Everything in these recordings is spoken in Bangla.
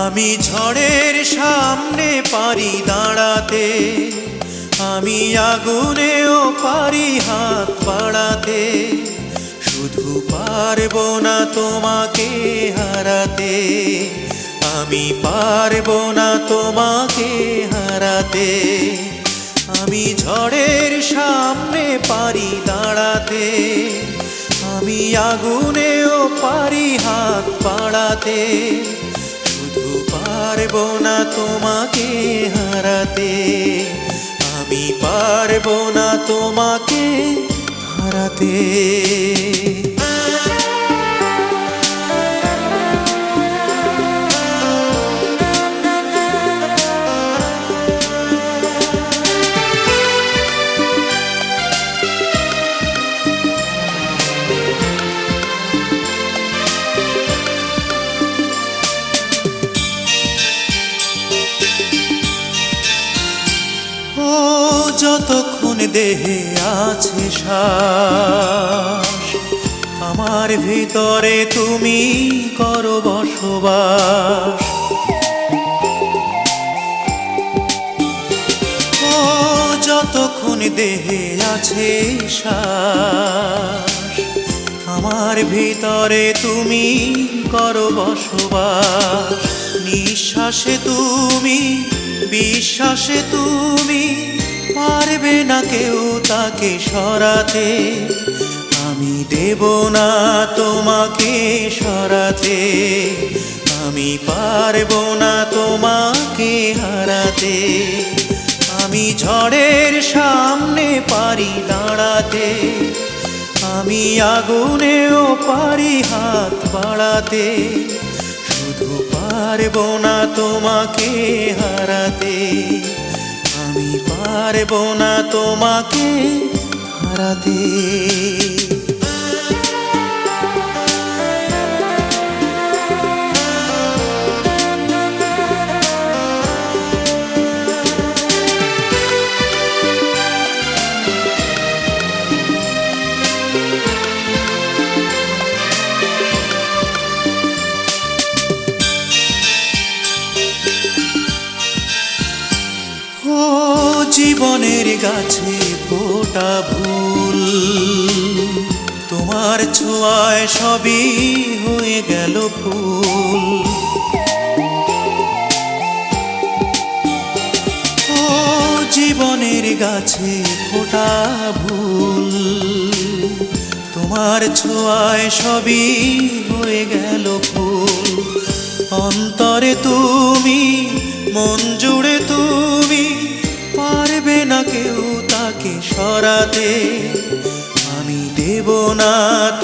আমি ঝড়ের সামনে পারি দাঁড়াতে, আমি আগুনেও পারি হাত বাড়াতে, শুধু পারব না তোমাকে হারাতে, আমি পারব না তোমাকে হারাতে, আমি ঝড়ের সামনে পারি দাঁড়াতে, আমি আগুনেও পারি হাত শুধু পারব না তোমাকে হারাতে। আমি পারব না তোমাকে হারাতে। যতক্ষণ দেহে আছে শ্বাস, আমার ভিতরে তুমি করো বসবাস। ও, যতক্ষণ দেহে আছে শ্বাস, আমার ভিতরে তুমি করো বসবাস। নিঃশ্বাসে তুমি, বিশ্বাসে তুমি পারবে না কেউ তাকে সরাতে। আমি দেব না তোমাকে সরাতে। আমি পারব না তোমাকে হারাতে। আমি ঝড়ের সামনে পারি দাঁড়াতে। আমি আগুনেও পারি হাত বাড়াতে। শুধু পারব না তোমাকে হারাতে। পারব না তোমাকে হারাতে। জীবনের গাছে ফোটা ভুল তোমার ছোঁয়ায় সবই হয়ে গেল ফুল। ও জীবনের গাছে ফোটা ভুল তোমার ছোঁয়ায় সবই হয়ে গেল ফুল। অন্তরে তুমি, মন জুড়ে তুমি সরাতে, আমি দেব না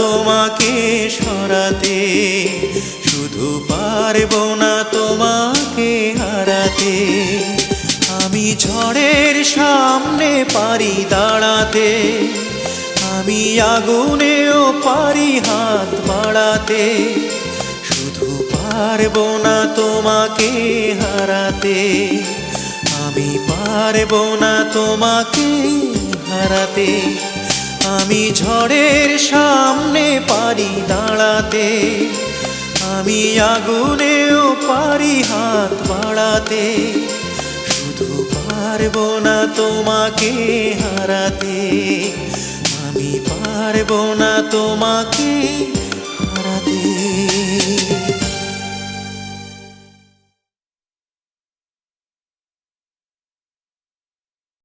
তোমাকে সরাতে, শুধু পারব না তোমাকে হারাতে। আমি ঝড়ের সামনে পারি দাঁড়াতে, আমি আগুনেও পারি হাত বাড়াতে, শুধু পারব না তোমাকে হারাতে, আমি পারব না তোমাকে হারাতে আমি ঝড়ের সামনে পারি দাঁড়াতে, আমি আগুনেও পারি হাত বাড়াতে, শুধু পারব না তোমাকে হারাতে, আমি পারব না তোমাকে হারাতে।